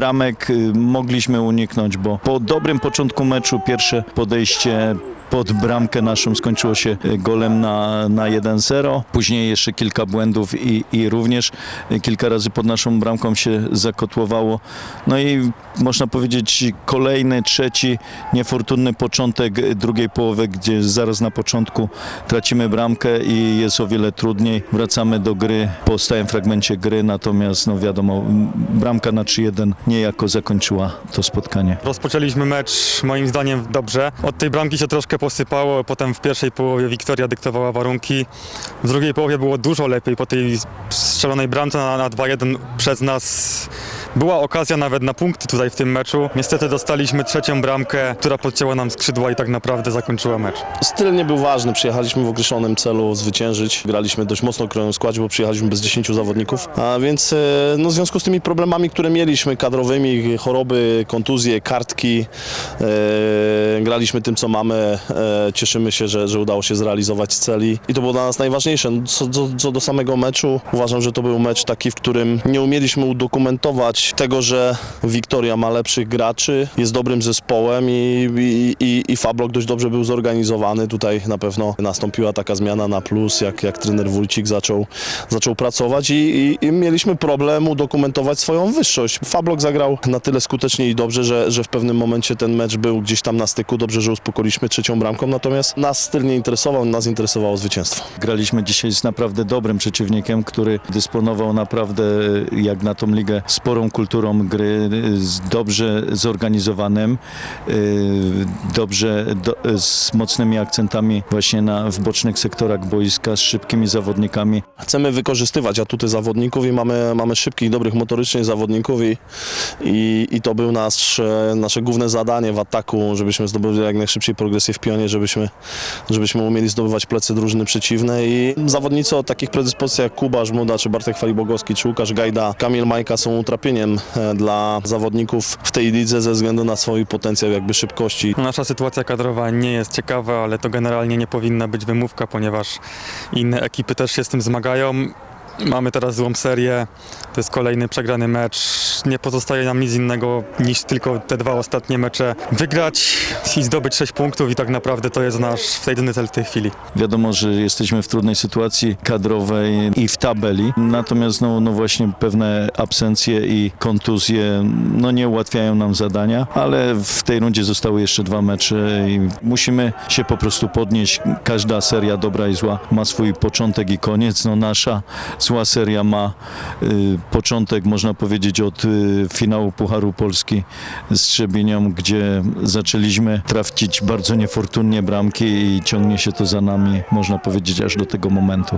bramek y, mogliśmy uniknąć, bo po dobrym początku meczu pierwsze podejście pod bramkę naszą skończyło się y, golem na, na 1-0. Później jeszcze kilka błędów i, i również y, kilka razy pod naszą bramką się zakotłowało. No i można powiedzieć kolejny, trzeci niefortunny początek drugiej połowy, gdzie zaraz na początku tracimy bramkę i jest o wiele trudniej. Wracamy do gry po stałym fragmencie gry, natomiast no wiadomo, bramka na 3-1 niejako zakończyła to spotkanie. Rozpoczęliśmy mecz moim zdaniem dobrze. Od tej bramki się troszkę posypało, potem w pierwszej połowie Wiktoria dyktowała warunki. W drugiej połowie było dużo lepiej. Po tej strzelonej bramce na, na 2-1 przez nas była okazja nawet na punkty tutaj w tym meczu. Niestety dostaliśmy trzecią bramkę, która podcięła nam skrzydła i tak naprawdę zakończyła mecz. Styl nie był ważny, przyjechaliśmy w określonym celu zwyciężyć. Graliśmy dość mocno krojonym składzie, bo przyjechaliśmy bez 10 zawodników. A więc e, no, w związku z tymi problemami, które mieliśmy kadrowymi, choroby, kontuzje, kartki, e, graliśmy tym, co mamy. E, cieszymy się, że, że udało się zrealizować cel i, i to było dla nas najważniejsze. Co, co, co do samego meczu, uważam, że to był mecz taki, w którym nie umieliśmy udokumentować tego, że Wiktoria ma lepszych graczy, jest dobrym zespołem i, i, i, i Fablok dość dobrze był zorganizowany. Tutaj na pewno nastąpiła taka zmiana na plus, jak, jak trener Wójcik zaczął, zaczął pracować i, i, i mieliśmy problem udokumentować swoją wyższość. Fablok zagrał na tyle skutecznie i dobrze, że, że w pewnym momencie ten mecz był gdzieś tam na styku. Dobrze, że uspokoiliśmy trzecią bramką, natomiast nas styl nie interesował, nas interesowało zwycięstwo. Graliśmy dzisiaj z naprawdę dobrym przeciwnikiem, który dysponował naprawdę, jak na tą ligę, sporą kulturą gry, z dobrze zorganizowanym, y, dobrze, do, z mocnymi akcentami właśnie na, w bocznych sektorach boiska, z szybkimi zawodnikami. Chcemy wykorzystywać atuty zawodników i mamy, mamy szybkich, dobrych motorycznie zawodników i, i, i to był nasz, e, nasze główne zadanie w ataku, żebyśmy zdobyli jak najszybciej progresję w pionie, żebyśmy, żebyśmy umieli zdobywać plecy drużyny przeciwnej i zawodnicy o takich predyspozycjach jak Kuba Żmuda, czy Bartek Falibogowski, czy Łukasz Gajda, Kamil Majka są utrapieniem e, dla zawodników w tej lidze ze względu na swój potencjał jakby szybkości. Nasza sytuacja kadrowa nie jest ciekawa, ale to generalnie nie powinna być wymówka, ponieważ inne ekipy też się z tym zmagają. Mamy teraz złą serię, jest kolejny przegrany mecz. Nie pozostaje nam nic innego niż tylko te dwa ostatnie mecze wygrać i zdobyć 6 punktów i tak naprawdę to jest nasz jedyny cel w tej chwili. Wiadomo, że jesteśmy w trudnej sytuacji kadrowej i w tabeli, natomiast no, no właśnie pewne absencje i kontuzje no nie ułatwiają nam zadania, ale w tej rundzie zostały jeszcze dwa mecze i musimy się po prostu podnieść. Każda seria dobra i zła ma swój początek i koniec. No nasza zła seria ma y, początek, można powiedzieć, od y, finału Pucharu Polski z Trzebienią, gdzie zaczęliśmy trafić bardzo niefortunnie bramki i ciągnie się to za nami, można powiedzieć, aż do tego momentu.